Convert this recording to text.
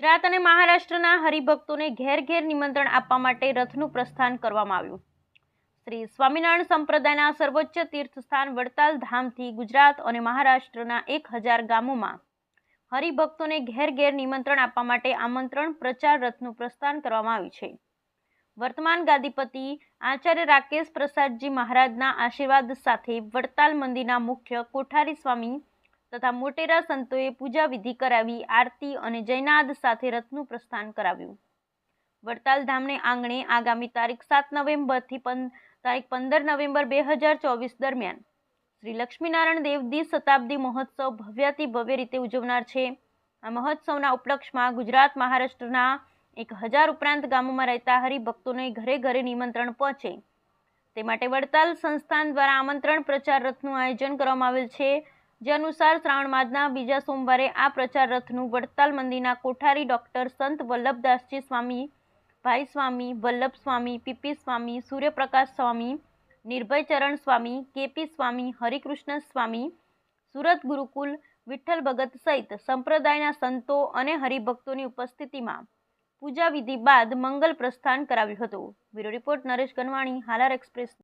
ગુજરાત અને મહારાષ્ટ્રના હરિભક્તોને ઘેર ઘેર નિમંત્રણ આપવા માટે રથનું પ્રસ્થાન કરવામાં આવ્યું. શ્રી સ્વામિનારાયણ સંપ્રદાયના સર્વોચ્ચ તીર્થસ્થાન વડતાલ ધામથી ગુજરાત અને મહારાષ્ટ્રના એક હજાર ગામોમાં હરિભક્તોને ઘેર ઘેર નિમંત્રણ આપવા માટે આમંત્રણ પ્રચાર રથનું પ્રસ્થાન કરવામાં આવ્યું છે. વર્તમાન ગાદીપતિ આચાર્ય રાકેશ પ્રસાદજી મહારાજના આશીર્વાદ સાથે વડતાલ મંદિરના મુખ્ય કોઠારી સ્વામી તથા મોટેરા સંતોએ પૂજા વિધિ કરાવી, આરતી અને જયનાદ સાથે રથનું પ્રસ્થાન કરાવ્યું. વડતાલ ધામને આંગણે આગામી તારીખ સાત નવેમ્બરથી તારીખ પંદર નવેમ્બર બે હજાર ચોવીસ દરમિયાન શ્રી લક્ષ્મીનારાયણ દેવદી શતાબ્દી મહોત્સવ ભવ્યાતિ ભવ્ય રીતે ઉજવનાર છે. આ મહોત્સવના ઉપલક્ષમાં ગુજરાત મહારાષ્ટ્રના એક હજાર ઉપરાંત ગામોમાં રહેતા હરિભક્તોને ઘરે ઘરે નિમંત્રણ પહોંચે. તે માટે વડતાલ સંસ્થાન દ્વારા આમંત્રણ પ્રચાર રથનું આયોજન કરવામાં આવેલ છે. જે અનુસાર શ્રાવણ માસના બીજા સોમવારે આ પ્રચાર રથનું વડતાલ મંદિરના કોઠારી ડોક્ટર સંત વલ્લભદાસજી સ્વામી, ભાઈ સ્વામી, વલ્લભ સ્વામી, પીપી સ્વામી, સૂર્યપ્રકાશ સ્વામી નિર્ભયચરણ સ્વામી, કેપી સ્વામી, હરિકૃષ્ણ સ્વામી, સુરત ગુરુકુલ, વિઠ્ઠલ ભગત સહિત સંપ્રદાયના સંતો અને હરિભક્તોની ઉપસ્થિતિમાં પૂજા વિધિ બાદ મંગલ પ્રસ્થાન કરાવ્યું હતું. Bureau report Naresh Ganwani, Halar express.